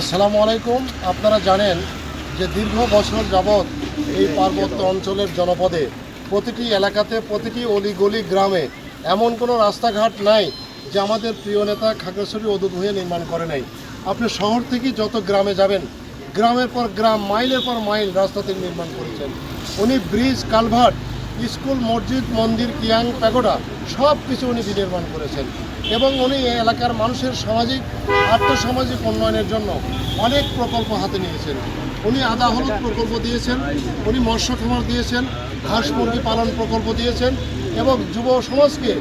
আসসালামু আলাইকুম। আপনারা জানেন যে দীর্ঘ বছর যাবৎ এই পার্বত্য অঞ্চলের জনপদে প্রতিটি এলাকাতে, প্রতিটি অলিগলি গ্রামে এমন কোনো রাস্তাঘাট নাই যে আমাদের প্রিয় নেতা খাগড়াছড়ি অদূত হয়ে নির্মাণ করে নাই। আপনি শহর থেকে যত গ্রামে যাবেন, গ্রামের পর গ্রাম, মাইলের পর মাইল রাস্তা নির্মাণ করেছেন। উনি ব্রিজ, কালভার্ট স্কুল, মসজিদ, মন্দির, কিয়াং, প্যাগোডা, সব কিছু উনি বিনির্মাণ করেছেন। এবং উনি এই এলাকার মানুষের সামাজিক, আর্থসামাজিক উন্নয়নের জন্য অনেক প্রকল্প হাতে নিয়েছেন। উনি আদা হলুদ প্রকল্প দিয়েছেন, উনি মৎস্য খামার দিয়েছেন, হাঁস মুরগি পালন প্রকল্প দিয়েছেন এবং যুব সমাজকে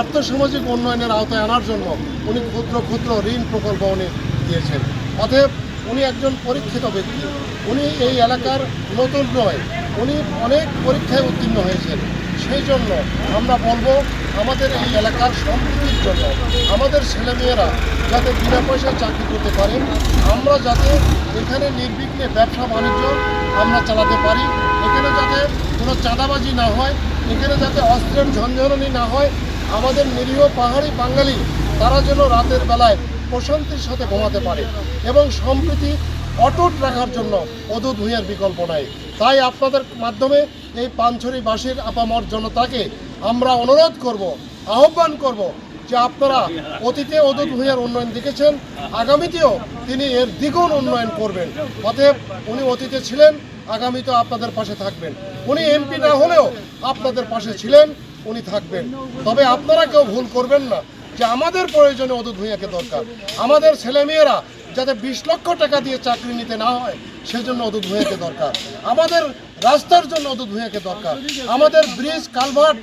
আর্থসামাজিক উন্নয়নের আওতায় আনার জন্য উনি ক্ষুদ্র ক্ষুদ্র ঋণ প্রকল্প উনি দিয়েছেন। অতএব উনি একজন পরীক্ষিত ব্যক্তি। উনি এই এলাকার নতুন নয় উনি অনেক পরীক্ষায় উত্তীর্ণ হয়েছেন। সেই জন্য আমরা বলব, আমাদের এই এলাকার সম্প্রীতির জন্য আমাদের ছেলেমেয়েরা যাতে বিনা পয়সায় চাকরি করতে পারেন, আমরা যাতে এখানে নির্বিঘ্নে ব্যবসা বাণিজ্য আমরা চালাতে পারি, এখানে যাতে কোনো চাঁদাবাজি না হয়, এখানে যাতে অস্ত্রের ঝঞ্ঝরনি না হয়, আমাদের নিরীহ পাহাড়ি বাঙালি তারা যেন রাতের বেলায় প্রশান্তির সাথে ঘুমাতে পারে এবং সম্প্রীতি অটুট রাখার জন্য অদূত ভূঁইয়ার বিকল্প নাই। তাই আপনাদের মাধ্যমে এই পাঞ্ছড়িবাসীর আপামর জনতাকে আমরা অনুরোধ করব, আহ্বান করব যে আপনারা অতীতে অদূত ভূঁইয়ার উন্নয়ন দেখেছেন, আগামীতেও তিনি এর দ্বিগুণ উন্নয়ন করবেন। অতএব উনি অতীতে ছিলেন, আগামীতেও আপনাদের পাশে থাকবেন। উনি এমপি না হলেও আপনাদের পাশে ছিলেন, উনি থাকবেন। তবে আপনারা কেউ ভুল করবেন না যে আমাদের প্রয়োজনে অদূত ভূঁইয়াকে দরকার। আমাদের ছেলেমেয়েরা যাতে বিশ লক্ষ টাকা দিয়ে চাকরি নিতে না হয় সেজন্য অদূত ভূঁইয়াকে দরকার। আমাদের রাস্তার জন্য অদূত ভূঁইয়াকে দরকার। আমাদের ব্রিজ কালভার্ট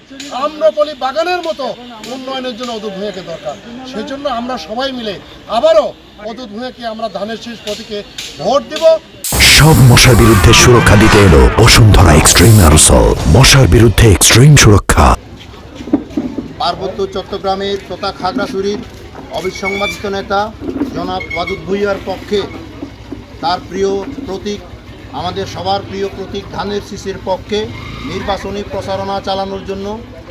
আম্রপলি বাগানের মতো উন্নয়নের জন্য অদূত ভূঁইয়াকে দরকার। সেজন্য আমরা সবাই মিলে আবারও অদূত ভূঁইয়াকে আমরা ধানের শীষ প্রতীকে ভোট দিব। সব মশার বিরুদ্ধে সুরক্ষা দিতে এলো বসুন্ধরা এক্সট্রিম অ্যারোসল। মশার বিরুদ্ধে এক্সট্রিম সুরক্ষা। পার্বত্য চট্টগ্রামের তথা খাগড়াছড়ির অবিসংবাদিত নেতা জনাব ওয়াদুদ ভুইয়ার পক্ষে তার প্রিয় প্রতীক, আমাদের সবার প্রিয় প্রতীক ধানের শীষের পক্ষে নির্বাচনী প্রচারণা চালানোর জন্য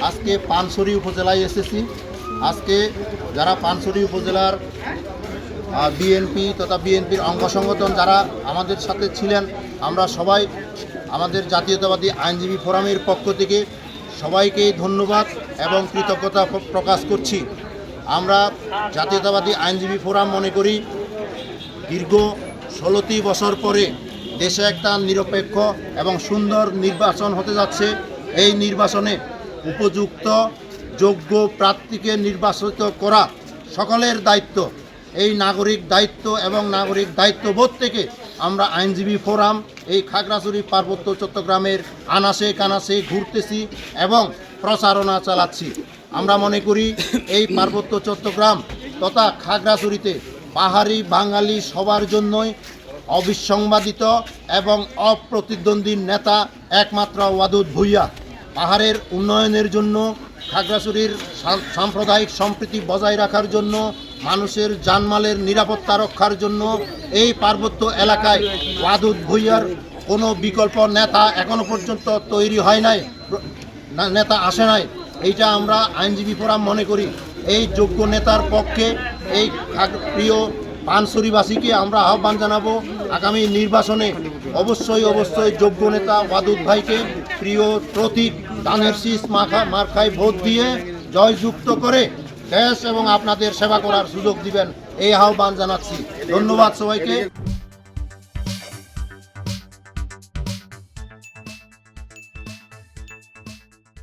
আজকে পানছড়ি উপজেলায় এসেছি। আজকে যারা পানছড়ি উপজেলার বিএনপি তথা বিএনপির অঙ্গ সংগঠন যারা আমাদের সাথে ছিলেন, আমরা সবাই আমাদের জাতীয়তাবাদী আইনজীবী ফোরামের পক্ষ থেকে সবাইকেই ধন্যবাদ এবং কৃতজ্ঞতা প্রকাশ করছি। আমরা জাতীয়তাবাদী আইনজীবী ফোরাম মনে করি, দীর্ঘ ষোলোটি বছর পরে দেশে একটা নিরপেক্ষ এবং সুন্দর নির্বাচন হতে যাচ্ছে। এই নির্বাচনে উপযুক্ত, যোগ্য প্রার্থীকে নির্বাচিত করা সকলের দায়িত্ব। এই নাগরিক দায়িত্ব এবং নাগরিক দায়িত্ববোধ থেকে আমরা আইনজীবী ফোরাম, এই খাগড়াছড়ি পার্বত্য চট্টগ্রামের আনাসে কানাসে ঘুরতেছি এবং প্রচারণা চালাচ্ছি। আমরা মনে করি এই পার্বত্য চট্টগ্রাম তথা খাগড়াছড়িতে পাহাড়ি বাঙালি সবার জন্যই অবিসংবাদিত এবং অপ্রতিদ্বন্দ্বী নেতা একমাত্র ওয়াদুদ ভুইয়া। পাহাড়ের উন্নয়নের জন্য, খাগড়াছড়ির সাম্প্রদায়িক সম্প্রীতি বজায় রাখার জন্য, মানুষের জানমালের নিরাপত্তা রক্ষার জন্য এই পার্বত্য এলাকায় ওয়াদুদ ভুইয়ার কোনো বিকল্প নেতা এখনও পর্যন্ত তৈরি হয় নাই নেতা আসে নাই। এইটা আমরা আইনজীবী ফোরাম মনে করি। এই যোগ্য নেতার পক্ষে এই প্রিয় পানসরিবাসীকে আমরা আহ্বান জানাব। আগামী নির্বাচনে অবশ্যই অবশ্যই যোগ্য নেতা ওয়াদুদ ভাইকে প্রিয় প্রতীক দানের শীষ মাখা মার্খায় ভোট দিয়ে জয়যুক্ত করে দেশ এবং আপনাদের সেবা করার সুযোগ দিবেন। এই আহ্বান জানাচ্ছি। ধন্যবাদ সবাইকে।